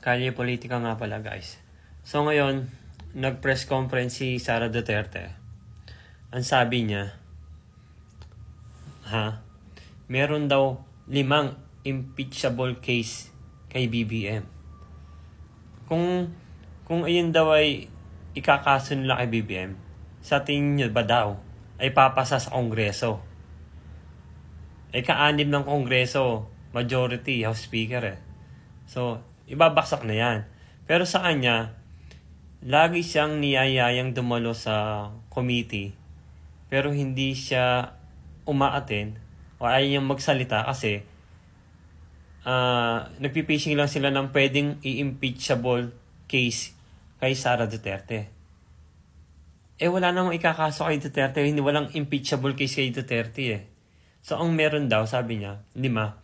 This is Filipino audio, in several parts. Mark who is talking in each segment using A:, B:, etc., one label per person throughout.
A: Kalye politika nga pala guys. So ngayon, nag-press conference si Sara Duterte. Ang sabi niya, ha, meron daw limang impeachable case kay BBM. Kung kung ayun daw ay ikakaso nila kay BBM, sa tingin niyo ba daw ay papasa sa Kongreso? Eh kaanib ng Kongreso, majority, House Speaker eh. So, ibabaksak na yan. Pero sa kanya, lagi siyang niyayayang dumalo sa committee, pero hindi siya umaaten o ayaw niyang magsalita kasi uh, nagpipishing lang sila ng pwedeng i-impeachable case kay Sara Duterte. Eh wala namang ikakaso kay Duterte, hindi walang impeachable case kay Duterte eh. So ang meron daw, sabi niya, lima,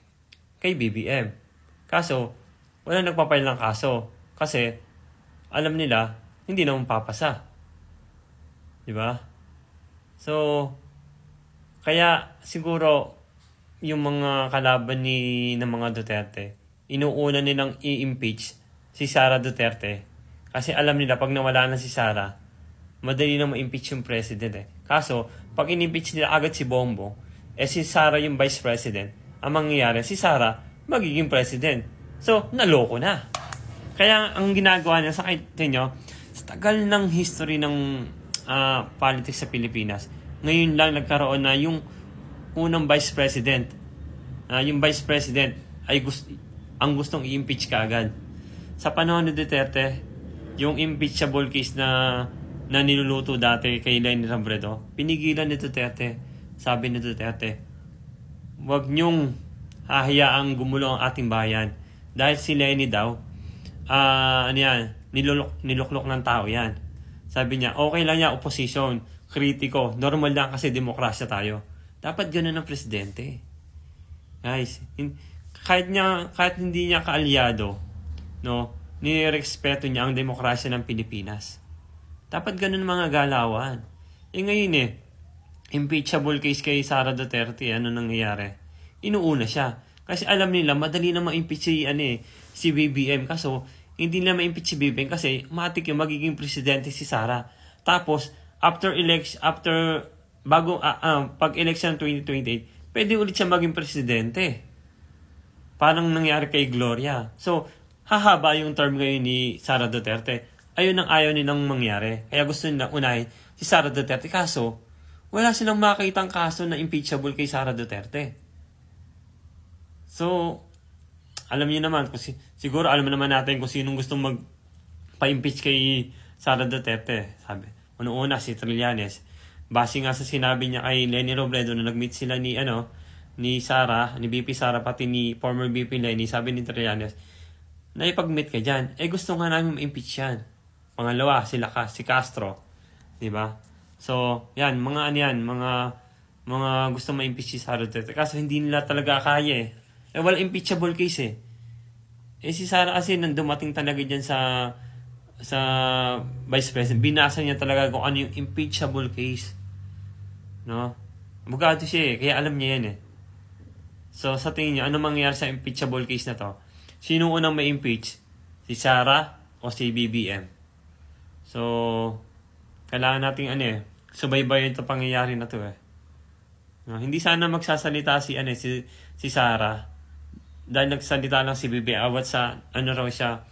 A: kay BBM. Kaso, wala nagpapail ng kaso. Kasi, alam nila, hindi naman papasa. Di ba? So, kaya siguro, yung mga kalaban ni ng mga Duterte, inuuna nilang i-impeach si Sara Duterte. Kasi alam nila, pag nawala na si Sara, madali na ma-impeach yung president eh. Kaso, pag in-impeach nila agad si Bombo, eh si Sara yung vice president, ang mangyayari, si Sara magiging president. So, naloko na. Kaya ang ginagawa niya sa inyo, sa tagal ng history ng uh, politics sa Pilipinas, ngayon lang nagkaroon na yung unang vice president. Uh, yung vice president ay gust ang gustong i-impeach ka agad. Sa panahon ni Duterte, yung impeachable case na na niluluto dati kay Lenny Robredo, pinigilan ni Duterte. Sabi ni Duterte, huwag niyong hahayaang gumulo ang ating bayan. Dahil si Lenny daw, uh, ano yan, nilulok, niluklok ng tao yan. Sabi niya, okay lang niya, opposition, kritiko, normal lang kasi demokrasya tayo. Dapat ganun ang presidente. Guys, in, kahit, niya, kahit hindi niya kaalyado, no, nirespeto niya ang demokrasya ng Pilipinas. Dapat ganun mga galawan. Eh ngayon eh, impeachable case kay Sara Duterte, ano nangyayari? Inuuna siya. Kasi alam nila, madali na ma-impeach si, ano eh, si BBM. Kaso, hindi nila ma-impeach si BBM kasi matik yung magiging presidente si Sara. Tapos, after election, after, bago, uh, uh, pag-election 2028, pwede ulit siya maging presidente. Parang nangyari kay Gloria. So, hahaba yung term ngayon ni Sara Duterte. Ayun ang ayaw nilang mangyari. Kaya gusto nila unahin si Sara Duterte. Kaso, wala silang makitang kaso na impeachable kay Sara Duterte. So, alam niyo naman, kasi, siguro alam naman natin kung sinong gustong mag pa-impeach kay Sara Duterte. Sabi, una-una si Trillanes. Base nga sa sinabi niya kay Lenny Robredo na nag-meet sila ni, ano, ni Sara, ni BP Sara, pati ni former BP Lenny, sabi ni Trillanes, na ipag-meet ka dyan. Eh, gusto nga namin ma-impeach yan. Pangalawa, sila ka, si Castro. Di ba? So, yan, mga ano yan, mga mga gusto ma-impeach si Sara Duterte. Kaso hindi nila talaga kaya eh. Eh, wala impeachable case eh. Eh, si Sara kasi nang dumating talaga dyan sa sa Vice President, binasa niya talaga kung ano yung impeachable case. No? Abogado siya eh, kaya alam niya yan eh. So, sa tingin niyo, ano mangyayari sa impeachable case na to? Sino unang may impeach? Si Sara o si BBM? So, kailangan nating ano eh, subaybayan ito pangyayari na to eh. No, hindi sana magsasalita si ano eh, si si Sara dahil nagsalita lang si Bibi awat sa ano raw siya